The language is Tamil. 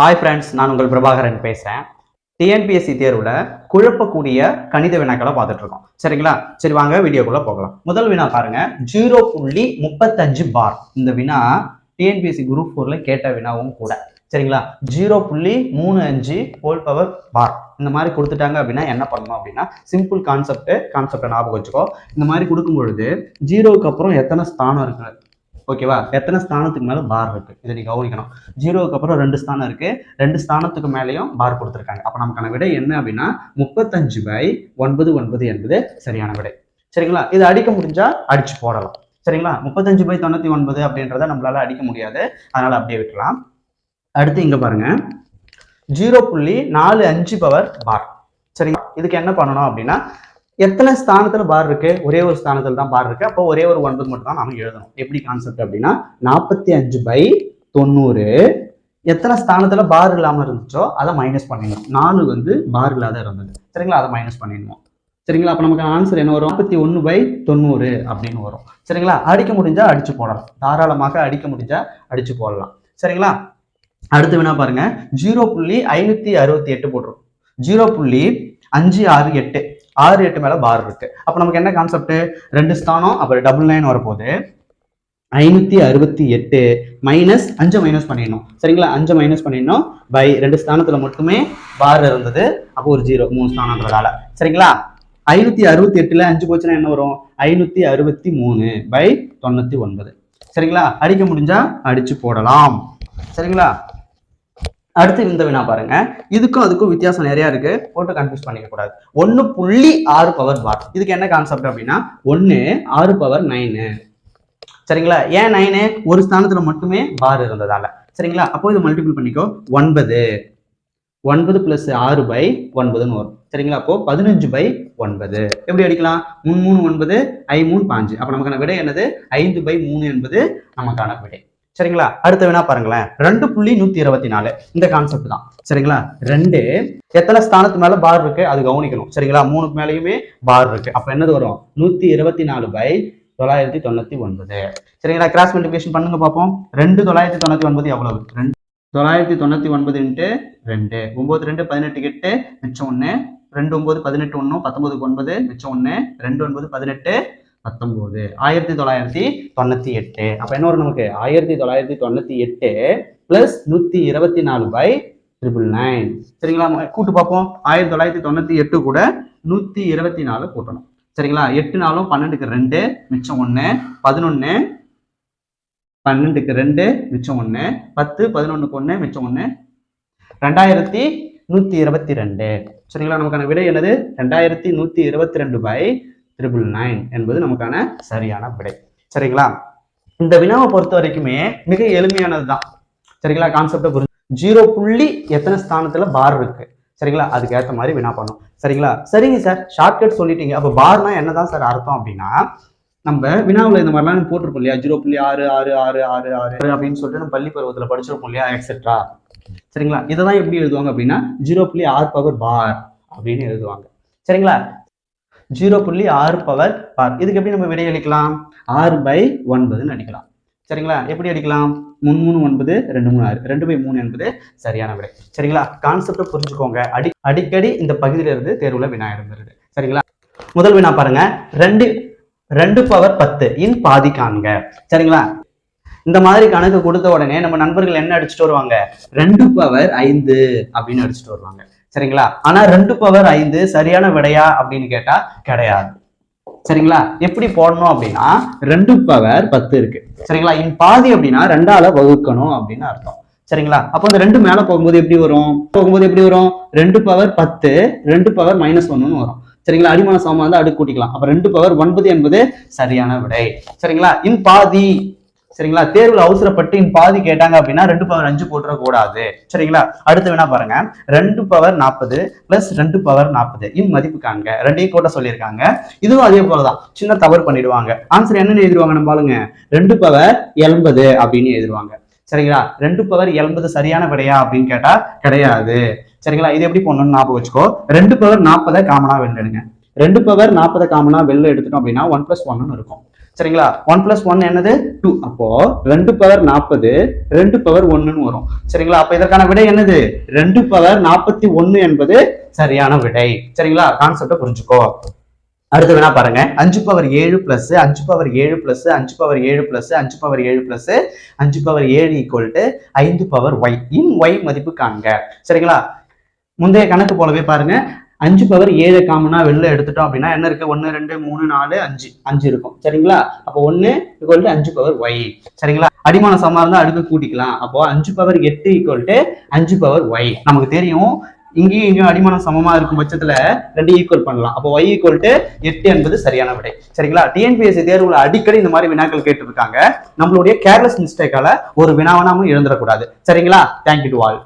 ஹாய் ஃப்ரெண்ட்ஸ் நான் உங்கள் பிரபாகரன் பேசுகிறேன் டிஎன்பிஎஸ்சி தேர்வில் குழப்பக்கூடிய கணித வினாக்களை பார்த்துட்டு இருக்கோம் சரிங்களா? சரி வாங்க வீடியோக்குள்ளே போகலாம். முதல் வினா பாருங்க. ஜீரோ புள்ளி முப்பத்தஞ்சு பார். இந்த வினா டிஎன்பிஎஸ்சி குரூப் ஃபோர்ல கேட்ட வினாவும் கூட. சரிங்களா? ஜீரோ புள்ளி மூணு அஞ்சு ஹோல் பவர் பார். இந்த மாதிரி கொடுத்துட்டாங்க அப்படின்னா என்ன பண்ணணும் அப்படின்னா சிம்பிள் கான்செப்ட் கான்செப்டை ஞாபகம் வச்சுக்கோ. இந்த மாதிரி கொடுக்கும் பொழுது ஜீரோவுக்கு அப்புறம் எத்தனை ஸ்தானம் இருக்கு ஓகேவா? எத்தனை ஸ்தானத்துக்கு மேலே பார் இருக்கு? இதை நீ கவனிக்கணும். ஜீரோவுக்கு அப்புறம் ரெண்டு ஸ்தானம் இருக்கு. ரெண்டு ஸ்தானத்துக்கு மேலேயும் பார் கொடுத்துருக்காங்க. அப்போ நமக்கான விடை என்ன அப்படின்னா முப்பத்தஞ்சு பை ஒன்பது ஒன்பது என்பது சரியான விடை. சரிங்களா? இது அடிக்க முடிஞ்சா அடிச்சு போடலாம். சரிங்களா? முப்பத்தஞ்சு பை தொண்ணூத்தி ஒன்பது அப்படின்றத நம்மளால அடிக்க முடியாது. அதனால அப்படியே விட்டுலாம் அடுத்து இங்க பாருங்க. ஜீரோ புள்ளி நாலு அஞ்சு பவர் பார். சரிங்களா? இதுக்கு என்ன பண்ணணும் அப்படின்னா எத்தனை ஸ்தானத்தில் பார் இருக்கு? ஒரே ஒரு ஸ்தானத்தில் தான் பார் இருக்கு. அப்போ ஒரே ஒரு ஒன்பது மட்டும் தான் நாம எழுதணும். எப்படி கான்செப்ட் அப்படின்னா நாற்பத்தி அஞ்சு பை தொண்ணூறு. எத்தனை ஸ்தானத்துல பார் இல்லாமல் இருந்துச்சோ அதை மைனஸ் பண்ணிடணும். நாலு வந்து பார் இல்லாத இருந்தது. சரிங்களா? அதை மைனஸ் பண்ணிடணும். சரிங்களா? அப்போ நமக்கு ஆன்சர் என்ன வரும்? நாற்பத்தி ஒன்று பை தொண்ணூறு அப்படின்னு வரும். சரிங்களா? அடிக்க முடிஞ்சா அடிச்சு போடலாம். தாராளமாக அடிக்க முடிஞ்சா அடிச்சு போடலாம். சரிங்களா? அடுத்து வேணா பாருங்க. ஜீரோ புள்ளி ஐநூத்தி அறுபத்தி எட்டு போட்டுரும் ஜீரோ புள்ளி அஞ்சு ஆறு எட்டு. ஆறு எட்டு மேல பார் இருக்கு. அப்ப நமக்கு என்ன கான்செப்ட் ரெண்டு ஸ்தானம் அப்புறம் டபுள் நைன் வரப்போகுது. ஐநூத்தி அறுபத்தி எட்டு மைனஸ் அஞ்சு மைனஸ் பண்ணிடணும். சரிங்களா? அஞ்சு மைனஸ் பண்ணிடணும். பை ரெண்டு ஸ்தானத்துல மட்டுமே பார் இருந்தது. அப்போ ஒரு ஜீரோ மூணு ஸ்தானன்றதால சரிங்களா? ஐநூத்தி அறுபத்தி எட்டுல அஞ்சு போச்சுன்னா என்ன வரும்? ஐநூத்தி அறுபத்தி மூணு பை தொண்ணூத்தி ஒன்பது. சரிங்களா? அடிக்க முடிஞ்சா அடிச்சு போடலாம். சரிங்களா? அடுத்து இந்த வினா பாருங்க. இதுக்கும் அதுக்கும் வித்தியாசம் நிறைய இருக்கு. போட்டு கன்ஃபியூஸ் பண்ணிக்க கூடாது. ஒன்னு புள்ளி ஆறு பவர் பார் இதுக்கு என்ன கான்செப்ட் அப்படின்னா ஒன்னு ஆறு பவர் நைனு சரிங்களா? ஏன் நைனு ஒரு ஸ்தானத்துல மட்டுமே பார் இருந்ததால. சரிங்களா? அப்போ இது மல்டிபிள் பண்ணிக்கோ. ஒன்பது. ஒன்பது பிளஸ் ஆறு பை ஒன்பதுன்னு வரும். சரிங்களா? அப்போ பதினஞ்சு பை ஒன்பது. எப்படி அடிக்கலாம்? மூணு மூணு ஒன்பது ஐ மூணு பாஞ்சு. அப்போ நமக்கான விடை என்னது? ஐந்து பை மூணு என்பது நமக்கான விடை. சரிங்களா? அடுத்த வேணா பாருங்களேன். ரெண்டு புள்ளி நூத்தி இருபத்தி நாலு. இந்த கான்செப்ட் தான். சரிங்களா? ரெண்டு எத்தனை ஸ்தானத்து மேல பார் இருக்கு? அது கவனிக்கணும். சரிங்களா? மூணுக்கு மேலேயுமே பார் இருக்கு. அப்ப என்னது வரும்? நூத்தி இருபத்தி நாலு பை தொள்ளாயிரத்தி தொண்ணூத்தி ஒன்பது. சரிங்களா? கிராஸ் மல்டிபிகேஷன் பண்ணுங்க பார்ப்போம் ரெண்டு தொள்ளாயிரத்தி தொண்ணூத்தி ஒன்பது எவ்வளவு? ரெண்டு. தொள்ளாயிரத்தி தொண்ணூத்தி ஒன்பது இன்ட்டு ரெண்டு. ஒன்பது ரெண்டு பதினெட்டு எட்டு மிச்சம் ஒன்று ரெண்டு ஒன்பது பதினெட்டு ஒன்று பத்தொன்பதுக்கு ஒன்பது மிச்சம் ஒன்று ரெண்டு ஒன்பது பதினெட்டு பத்தொம்போது ஆயிரத்தி தொள்ளாயிரத்தி தொண்ணூத்தி எட்டு. அப்ப என்ன வரும் நமக்கு? ஆயிரத்தி தொள்ளாயிரத்தி தொண்ணூத்தி எட்டு பிளஸ் நூத்தி இருபத்தி நாலு பை ட்ரிபிள் நைன் சரிங்களா? கூட்டு பார்ப்போம். ஆயிரத்தி தொள்ளாயிரத்தி தொண்ணூத்தி எட்டு கூட நூத்தி இருபத்தி நாலு கூட்டணும். சரிங்களா? எட்டு நாளும் பன்னெண்டுக்கு ரெண்டு மிச்சம் ஒன்று பதினொன்று பன்னெண்டுக்கு ரெண்டு மிச்சம் ஒன்று பத்து பதினொன்றுக்கு ஒன்று மிச்சம் ஒன்று ரெண்டாயிரத்தி நூற்றி இருபத்தி ரெண்டு. சரிங்களா? நமக்கான விடை என்னது? ரெண்டாயிரத்தி நூற்றி இருபத்தி ரெண்டு பை ட்ரிபிள் நைன் என்பது நமக்கான சரியான விடை. சரிங்களா? இந்த வினாவை பொறுத்த வரைக்குமே மிக எளிமையானது தான் சரிங்களா கான்செப்டை புரிஞ்சு. ஜீரோ புள்ளி எத்தனை ஸ்தானத்துல பார் இருக்கு? சரிங்களா? அதுக்கு ஏற்ற மாதிரி வினா பண்ணும் சரிங்களா? சரிங்க சார் ஷார்ட்கட் சொல்லிட்டீங்க. அப்போ பார்னா என்னதான் சார் அர்த்தம் அப்படின்னா நம்ம வினாவில் இந்த மாதிரிலாம் போட்டிருப்போம் இல்லையா? ஜீரோ புள்ளி ஆறு ஆறு ஆறு ஆறு ஆறு அப்படின்னு சொல்லிட்டு நம்ம பள்ளி பருவத்தில் படிச்சிருப்போம் இல்லையா? எக்ஸெட்ரா சரிங்களா? இதை தான் எப்படி எழுதுவாங்க அப்படின்னா ஜீரோ புள்ளி ஆறு பவர் பார் அப்படின்னு எழுதுவாங்க. சரிங்களா? ஜீரோ புள்ளி ஆறு பவர் பார் இதுக்கு எப்படி நம்ம விடை அளிக்கலாம்? ஆறு பை ஒன்பதுன்னு அடிக்கலாம். சரிங்களா? எப்படி அடிக்கலாம்? மூணு மூணு ஒன்பது ரெண்டு மூணு ஆறு. ரெண்டு பை மூணு என்பது சரியான விடை. சரிங்களா? கான்செப்டை புரிஞ்சுக்கோங்க. அடி அடிக்கடி இந்த பகுதியில இருந்து தேர்வுல வினா இருந்துருது சரிங்களா? முதல் வினா பாருங்க. ரெண்டு ரெண்டு பவர் பத்து இன் பாதி காண்க. சரிங்களா? இந்த மாதிரி கணக்கு கொடுத்த உடனே நம்ம நண்பர்கள் என்ன அடிச்சுட்டு வருவாங்க? ரெண்டு பவர் ஐந்து அப்படின்னு அடிச்சுட்டு வருவாங்க. சரிங்களா? ஆனா ரெண்டு பவர் ஐந்து சரியான விடையா அப்படின்னு கேட்டா கிடையாது. சரிங்களா? எப்படி போடணும் அப்படின்னா ரெண்டு பவர் பத்து இருக்கு. சரிங்களா? இன் பாதி அப்படின்னா ரெண்டால வகுக்கணும் அப்படின்னு அர்த்தம். சரிங்களா? அப்போ அந்த ரெண்டு மேல போகும்போது எப்படி வரும்? போகும்போது எப்படி வரும்? ரெண்டு பவர் பத்து ரெண்டு பவர் மைனஸ் ஒன்னு வரும். சரிங்களா? அடிமான சமம் வந்து அடுக்கு கூட்டிக்கலாம். அப்ப ரெண்டு பவர் ஒன்பது என்பது சரியான விடை. சரிங்களா? இன் பாதி. சரிங்களா? தேர்வுல அவசரப்பட்டு இன் பாதி கேட்டாங்க அப்படின்னா ரெண்டு பவர் அஞ்சு போட்டுற கூடாது சரிங்களா? அடுத்து வேணா பாருங்க. ரெண்டு பவர் நாற்பது பிளஸ் ரெண்டு பவர் நாற்பது இன் மதிப்பு காண்க ரெண்டையும் கூட்ட சொல்லியிருக்காங்க. இதுவும் அதே போலதான் சின்ன தவறு பண்ணிடுவாங்க. ஆன்சர் என்னன்னு எழுதிருவாங்க நம்ம பாருங்க ரெண்டு பவர் எண்பது அப்படின்னு எழுதிருவாங்க சரிங்களா? ரெண்டு பவர் எண்பது சரியான விடையா அப்படின்னு கேட்டா கிடையாது. சரிங்களா? இது எப்படி பண்ணணும்னு ஞாபகம் வச்சுக்கோ. ரெண்டு பவர் நாற்பதை காமனா வெளில எடுங்க ரெண்டு பவர் நாற்பதை காமனா வெளில எடுத்துட்டோம் அப்படின்னா ஒன் பிளஸ் ஒன்னு இருக்கும். சரிங்களா? ஒன் பிளஸ் ஒன் என்னது? டூ அப்போ ரெண்டு பவர் நாற்பது ரெண்டு பவர் ஒன்னுன்னு வரும். சரிங்களா? அப்ப இதற்கான விடை என்னது? ரெண்டு பவர் நாற்பத்தி ஒன்னு என்பது சரியான விடை. சரிங்களா? கான்செப்டை புரிஞ்சுக்கோ. அடுத்து வேணா பாருங்க. அஞ்சு பவர் ஏழு பிளஸ் அஞ்சு பவர் ஏழு பிளஸ் அஞ்சு பவர் ஏழு பிளஸ் அஞ்சு பவர் ஏழு பிளஸ் அஞ்சு பவர் ஏழு ஈக்குவல் டு ஐந்து பவர் ஒய் இன் ஒய் மதிப்பு காண்க. சரிங்களா? முந்தைய கணக்கு போலவே பாருங்க. அஞ்சு பவர் ஏழு காமனா வெளில எடுத்துட்டோம் அப்படின்னா என்ன இருக்கு? ஒன்று ரெண்டு மூணு நாலு அஞ்சு. அஞ்சு இருக்கும். சரிங்களா? அப்போ ஒன்று ஈக்குவல் டு அஞ்சு பவர் ஒய் சரிங்களா? அடிமான சமா இருந்தால் அடுத்து கூட்டிக்கலாம். அப்போ அஞ்சு பவர் எட்டு ஈக்குவல் டு அஞ்சு பவர் ஒய் நமக்கு தெரியும். இங்கேயும் இங்கேயும் அடிமானம் சமமா இருக்கும் பட்சத்துல ரெண்டு ஈக்குவல் பண்ணலாம். அப்போ ஒய் ஈக்குவல் டு எட்டு என்பது சரியான விடை. சரிங்களா? டிஎன்பிஎஸ்சி தேர்வுல அடிக்கடி இந்த மாதிரி வினாக்கள் கேட்டிருக்காங்க. நம்மளுடைய கேர்லெஸ் மிஸ்டேக்கால ஒரு வினாவை நாம இழந்துடக்கூடாது. சரிங்களா? Thank you to all